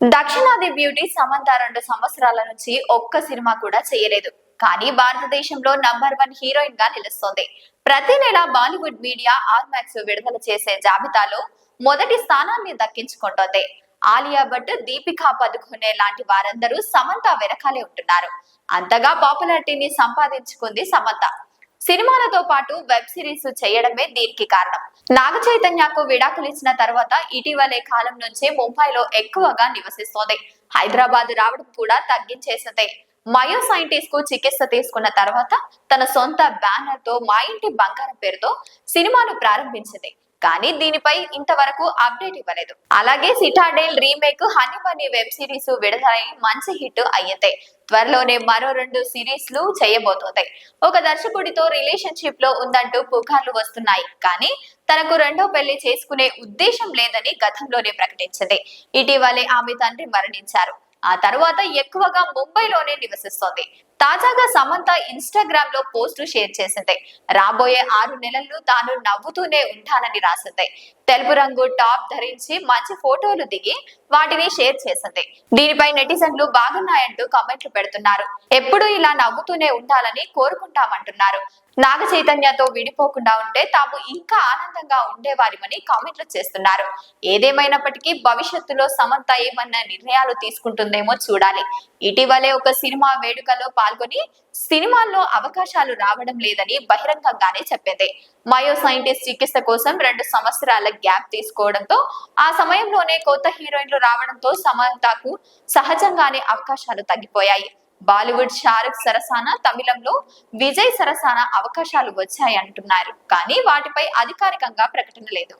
దక్షిణాది బ్యూటీ సమంత రెండు సంవత్సరాల నుంచి ఒక్క సినిమా కూడా చేయలేదు. కానీ భారతదేశంలో నంబర్ వన్ హీరోయిన్గా నిలుస్తోంది. ప్రతి నెల బాలీవుడ్ మీడియా ఆర్మాక్స్ విడుదల చేసే జాబితాలో మొదటి స్థానాన్ని దక్కించుకుంటోంది. ఆలియా భట్ దీపికా పదుకునే లాంటి వారందరూ సమంత వెనకాలే ఉంటున్నారు. అంతగా పాపులారిటీని సంపాదించుకుంది సమంత. సినిమాలతో పాటు వెబ్ సిరీస్ చేయడమే దీనికి కారణం. నాగ చైతన్యకు విడాకులు ఇచ్చిన తర్వాత ఇటీవలే కాలం నుంచే ముంబైలో ఎక్కువగా నివసిస్తోంది. హైదరాబాద్ రావడం కూడా తగ్గించేసింది. మయో సైంటిస్ట్కు చికిత్స తీసుకున్న తర్వాత తన సొంత బ్యానర్తో మా ఇంటి బంగారం పేరుతో సినిమాను ప్రారంభించింది. కానీ దీనిపై ఇంతవరకు అప్డేట్ ఇవ్వలేదు. అలాగే Citadel remake Honey Bunny web series విడుదలై మంచి హిట్ అయ్యింది త్వరలోనే మరో రెండు సిరీస్లు చేయబోతోంది. ఒక దర్శకుడితో రిలేషన్షిప్లో ఉందంటూ పుకార్లు వస్తున్నాయి. కానీ తనకు రెండో పెళ్ళి చేసుకునే ఉద్దేశం లేదని గతంలోనే ప్రకటించింది. ఇటీవలే ఆమె తండ్రి మరణించారు. ఆ తర్వాత ఎక్కువగా ముంబైలోనే నివసిస్తోంది. తాజాగా సమంత ఇన్స్టాగ్రామ్లో పోస్టు షేర్ చేసింది. రాబోయే ఆరు నెలలు తాను నవ్వుతూనే ఉంటానని రాసింది. తెలుపు రంగు టాప్ ధరించి మంచి ఫోటోలు దిగి వాటిని షేర్ చేసింది. దీనిపై నెటిజన్లు బాగున్నాయంటూ కామెంట్లు పెడుతున్నారు. ఎప్పుడూ ఇలా నవ్వుతూనే ఉండాలని కోరుకుంటామంటున్నారు. నాగ చైతన్యతో విడిపోకుండా ఉంటే తాము ఇంకా ఆనందంగా ఉండేవారిమని కామెంట్లు చేస్తున్నారు. ఏదేమైనప్పటికీ భవిష్యత్తులో సమంత ఏమన్నా నిర్ణయాలు తీసుకుంటుందేమో చూడాలి. ఇటీవలే ఒక సినిమా వేడుకలో పాల్గొని సినిమాల్లో అవకాశాలు రావడం లేదని బహిరంగంగానే చెప్పింది. మయో సైంటిస్ట్ చికిత్స కోసం రెండు సంవత్సరాల గ్యాప్ తీసుకోవడంతో ఆ సమయంలోనే కొత్త హీరోయిన్లు రావడంతో సమంతకు సహజంగానే అవకాశాలు తగ్గిపోయాయి. బాలీవుడ్ షారుఖ్ సరసాన తమిళంలో విజయ్ సరసాన అవకాశాలు వచ్చాయంటున్నారు. కానీ వాటిపై అధికారికంగా ప్రకటన లేదు.